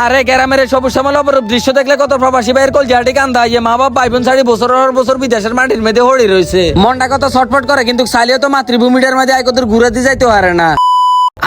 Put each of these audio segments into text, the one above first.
আরে গ্রামের এই সবুজ শ্যামল অপরূপ দৃশ্য দেখলে কত প্রবাসী ভাইয়ের কল জাটি কান্দা ইয়ে মা বাপ ভাই বোন ছাড়ি বছর বছর বিদেশের মাটির মেয়েদের হড়ি রয়েছে। মনটা কত ছটফট করে, কিন্তু সালিও তো মাতৃভূমিটার মধ্যে ঘুরে দিয়ে যাইতে পারে না।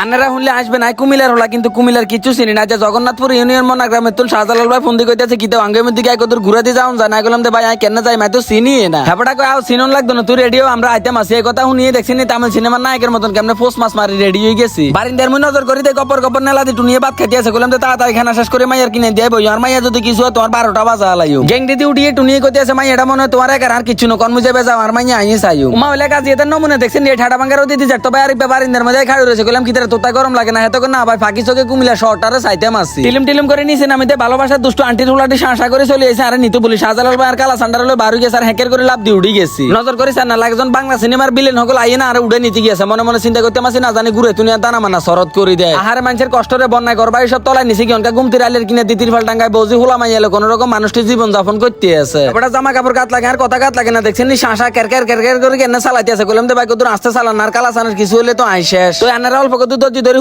আনারা শুনলে আসবে না কুমিলার হলা, কিন্তু কুমিলার কিছু চিনি না যে জগন্নাথপুর ইউনিয়ন মনা গ্রামের তুল শাহজালাল ভাই ফোন দিয়ে কইতেছে, কিতে আঙ্গের দিকে আয় কত ঘুরে দিয়ে যাও? জানা গেলাম দে ভাই আয় কেন যাই, মাই তো চিনি না। হেপড়া কয়, আও সিনন লাগতো না, তুই রেডিও আমরা আইতাম আছি, এই কথা শুনিয়ে দেখছি নি, তামিল সিনেমার নায়কের মতন কেমনে পোস্ট মাছ মারি রেডি হয়ে গেছি। বারিন্দার মুই নজর করি দে, গপর গপর নেলা দি টুনিয়ে ভাত খাইতে আছে বললাম দে, তাড়াতাড়ি খানা শেষ করে মাইয়ার কিনে দিয়ে বই আর মাইয়া যদি কিছু তোমার বারোটা বাজা লাইও। গ্যাং দিদি উঠিয়ে টুনিয়ে কইতে আছে মাই এটা মনে হয় তোমার একার, আর কিছু না কর্ম যাবে যাও, আর মাইয়া আইয়ে চাইও। মা হইলে কাজে এদের নমুনে দেখছেন এই ঠাডা ভাঙ্গারও দিদি যার তো ভাই আর বারিন্দার মধ্যে খাড়ি রয়েছে। কইলাম কি তোর তোতা গরম লাগে না হেতো না ভাই ফাঁকি চোখে কুমিলা শহরটারে চাইতে মারছি টিলিম টিলিম করে নিছেন আমি তো ভালোবাসার দুষ্ট আন্টির হুলাটি শাঁসা করে চলে এসে আরে নিতু বলি শাহজালাল ভাই আর কালা সান্ডার হলো বারু গেছে আর হ্যাকের করে লাভ দিয়ে উঠে গেছি। নজর করে স্যার না লাগজন বাংলা সিনেমার বিলেন হকল আইয়ে না আর উড়ে নিতে গিয়েছে মনে মনে চিন্তা করতে মাসি না জানি ঘুরে তুই দানা মানা শরৎ করে দেয় আহারে মানুষের কষ্টরে বন্যায় করবা সব তলায় নিছে অনকা গুমতির আলের কিনে দিতির ফাল টাঙ্গায় বৌজি হুলা মাইয়ালে কোন রকম মানুষটি জীবন যাপন করতে আছে। এবার জামা কাপড় কাত লাগে আর কথা কাত লাগে না দেখছেন নি শাঁসা কের কের কের কেন চালাইতে আছে কইলাম দে ভাই কত আস্তে চালান আর কালা সানের কিছু হলে তো আই শেষ। তো আনারা অল্প কত দর্জি ধরে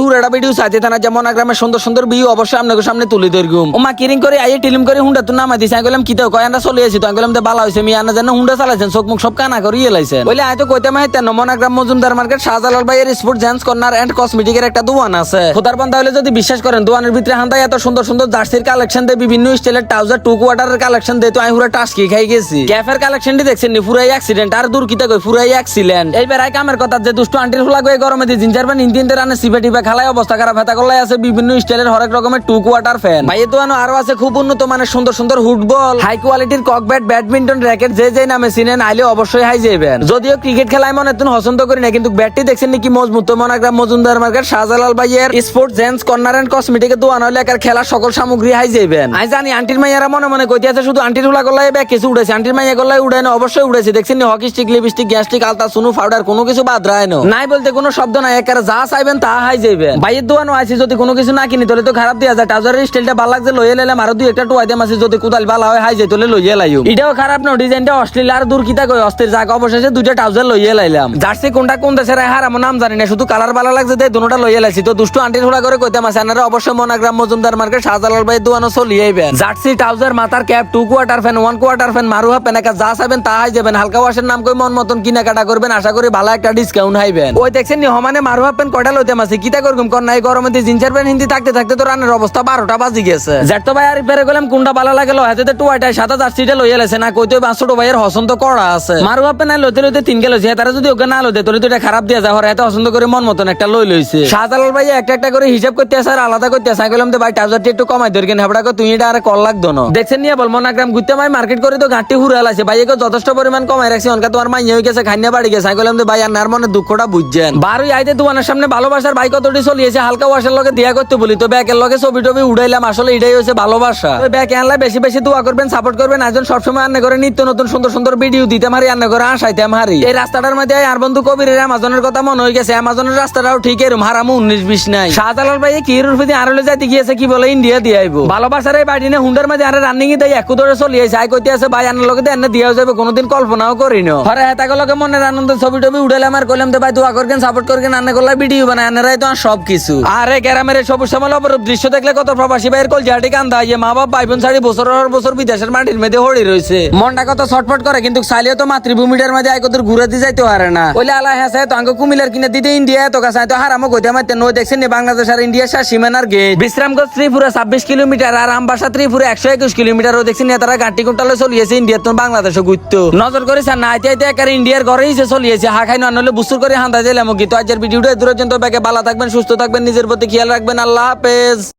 চাইতে থানা যেমন গ্রামের সুন্দর সুন্দর বিউ অবশ্যই আপনাকে সামনে তুলে ধরগুম ও মা কিরিং করে আইয়ে টিলিম করে হুন্ডা তো নামা দিছে। আমি কইলাম, কি কয় আমরা চলে আসি তো? আমি মি আনা হুন্ডা চালাইছেন, চোখ মুখ সব কানা করে লাইছেন। বলে আই তো কইতে তেন মনাগ্রাম মজুমদার মার্কেট, শাহজালাল ভাইয়ের স্পোর্ট জেন্টস কর্নার এন্ড একটা দোকান আছে। খোদার বান্ধা হলে যদি বিশ্বাস করেন দোকানের ভিতরে হান্দাই এত সুন্দর সুন্দর জার্সির কালেকশন দেয়, বিভিন্ন স্টাইলের ট্রাউজার টু কোয়ার্টারের কালেকশন দেয়, তো আমি পুরো টাস্কি খাই গেছি। ক্যাফের কালেকশনটি দেখছেন পুরাই অ্যাক্সিডেন্ট আর দূর কিতা কই পুরাই অ্যাক্সিডেন্ট এইবার আই কামের কথা, যে দুষ্ট আন্টির ফুলা গয়ে গরমে দিয়ে জিঞ্জার বান ইন্দিন রানে সিপে টিপে খালাই অবস্থা খারাপ হেতা করলাই আছে বিভিন্ন স্টাইলের হরেক রকমের টু কোয়ার্টার ফ্যান। ভাই তো আরও আছে খুব উন্নত মানের সুন্দর সুন্দর ফুটবল। হাই কোয়ালিটির ককব্যাট ব্যাডমিন্টন র্যাকেট যে যে নামে চিনেন আইলে অবশ্যই হাই যাবেন যদিও ক্রিকেট খেলায় মনে তুমি পছন্দ করি না কিন্তু ব্যাটটি দেখছেন নাকি মজবুত। মনাগ্রাম মজুমদার মার্কেট শাহজালাল ভাইয়ের স্পোর্ট জেন্টস কর্নার এন্ড কসমেটিকের দোকান হলে একার খেলার সকল সামগ্রী হাই যাবেন আমি জানি আন্টির মাইয়ারা মনে মনে কইতে আছে শুধু আন্টির হুলা গলায় ব্যাগ কিছু উঠেছে আন্টির মাইয়া উড়ে না অবশ্যই উড়েছে। দেখছেন হকি স্টিক লিপস্টিক গ্যাস্ট্রিক আলতা সুনু পাউডার কোনো কিছু বাদ রায় না। নাই বলতে কোনো শব্দ নাই একার যা চাইবেন তা হাই যাবেন ভাইয়ের দোকানও আছে, যদি কোনো কিছু না কিনি, তাহলে তো খারাপ দিয়া যায়। ট্রাউজারের স্টাইলটা ভালো লাগছে, লইয়ে লাইলাম আরও দুই একটা টুয়াই দেম যদি কোদাল ভালো হয়, হাই যাই, তাহলে লইয়ে লাইও এটাও খারাপ না, ডিজাইনটা অস্ট্রেলিয়া আর দূর কিতা কই অস্থির যাক, অবশেষে দুইটা ট্রাউজার লইয়ে লাইলাম জার্সি কোনটা কোন দেশের হার আমার নাম জানি না, শুধু কালার ভালো লাগছে তাই দুটোটা লইয়ে লাইছি তো দুষ্টু আন্টির হুড়া করে কইতাম আছে আপনারা অবশ্যই মনাগ্রাম, মজুমদার মার্কেট, শাহজালাল ভাই দোকানও চলিয়ে আইবেন। জার্সি ট্রাউজার, মাথার cap, two quarter fan, one quarter fan, মারুহা পেনাকা, যা চাইবেন তা হাই যাবেন। হালকা ওয়াশের নাম কই, মন মতন কিনাকাটা করবেন, আশা করি ভালো একটা ডিসকাউন্ট হাইবেন। ওই দেখছেন নি, হমানে মারুহা পেন কয়টা লইতাম আছে কিতা করুম কর নাই গরমে দিয়ে জিন্সের প্যান্ট হিন্দি থাকতে থাকতে তো রানের অবস্থা বারোটা বাজি গেছে। জেট ভাই আর পেরে গেলাম কোনটা ভালো লাগল হাতে টুয়াইটা সাদা জার্সিটা লইয়া লাইছে না কইতে পাঁচ ছোট ভাইয়ের হসন্ত করা আছে। মারু মারুহা পেন লইতে লইতে তিন গেল যে তারা যদি ওকে না লইতে তোর তো এটা খারাপ দিয়া যায়। এত পছন্দ করে মন মতন একটা লই লইছে। শাহজালাল ভাই একটা একটা করে হিসাব করতে আসে আর আলাদা করতে আসে বললাম তো ভাই ট্রাউজারটি একটু কমাই ধর কেন। হেবড়া তুই এটা আর কল লাগতো না। দেখছেন নিয়ে বল মনাগ্রাম ঘুরতে মাই মার্কেট করে তো ঘাটটি হুরে আলাইছে ভাই একে যথেষ্ট পরিমাণ কমাই রাখছি। অনকা তোমার মাই হয়ে গেছে খাইনা বাড়ি গেছে। বললাম তো ভাই আর মনে দুঃখটা বুঝছেন? বারোই আইতে দোকানের সামনে ভালোবাসার ভাই কতটি চলিয়েছে, হালকা ওয়াশের লগে দিয়া করতে বলি। তো ব্যাকের লগে ছবি টবি উড়াইলাম, আসলে এটাই হচ্ছে ভালোবাসা। ব্যাক আনলে বেশি বেশি দোয়া করবেন সাপোর্ট করবেন একজন সবসময় রান্না করে নিত্য নতুন সুন্দর সুন্দর ভিডিও দিতে মারি রান্না করে আসাইতে মারি এই রাস্তাটার মধ্যে আর বন্ধু কবিরের আমাজনের কথা মনে হয়ে গেছে আমাজনের রাস্তাটাও ঠিক এরম, হারামু উনিশ বিশ নাই। শাহজালাল ভাই কি রুফি আরলে যাইতে গিয়েছে কি বলে ইন্ডিয়া দিয়ে আইবো। ভালোবাসার এই বাড়ি নিয়ে হুন্ডার মধ্যে আরে রান্নিং দেয় একু ধরে চলিয়েছে, আই কইতে আছে, ভাই, আনার লগে এনে দিয়াও যাবে কোনোদিন কল্পনাও করি না হরে হেতাকে লগে মনের আনন্দ ছবি টবি উড়াইলাম, আর কইলাম তো ভাই, দোয়া করবেন সাপোর্ট করবেন, রান্না করলে ভিডিও বানায় আনারাই তো সব কিছু আরে গ্রামের সবুজ শ্যামল অপরূপ দৃশ্য দেখলে কত প্রবাসী ভাইয়ের কল জাটি কান্দা ইয়ে মা বাপ ভাই বোন ছাড়ি বছর বছর বিদেশের মাটির মেয়েদের হড়ি রয়েছে। মনটা কত ছটফট করে কিন্তু সাইলেও তো মাতৃভূমিটার মধ্যে কত ঘুরে দিয়ে যাইতে পারে না। ওইলে আল্লাহ হাসে তো আঙ্গ কুমিলার কিনে দিতে ইন্ডিয়া তো কাছে তো হারামো কইতে মারতে নই দেখছেন নি বাংলাদেশ আর ইন্ডিয়া শাহ সীমানার গেট বিশ্রামগঞ্জ ত্রিপুরা ছাব্বিশ কিলোমিটার আর আমবাসা ত্রিপুরা একশো একুশ কিলোমিটার ও দেখছেন তারা গাঁটি কুন্টালে চলিয়েছে ইন্ডিয়া তো বাংলাদেশে ঘুরতো। নজর করেছে না আইতে আইতে একার ইন্ডিয়ার ঘরেই চলিয়েছে। হা খাই নলে বুসুর করে হান্দা দিলাম কি তো আজকের ভিডিওটা দূরের জন্য ব্যাগে ভালো থাকবেন সুস্থ থাকবেন নিজের প্রতি খেয়াল রাখবেন। আল্লাহ হাফেজ।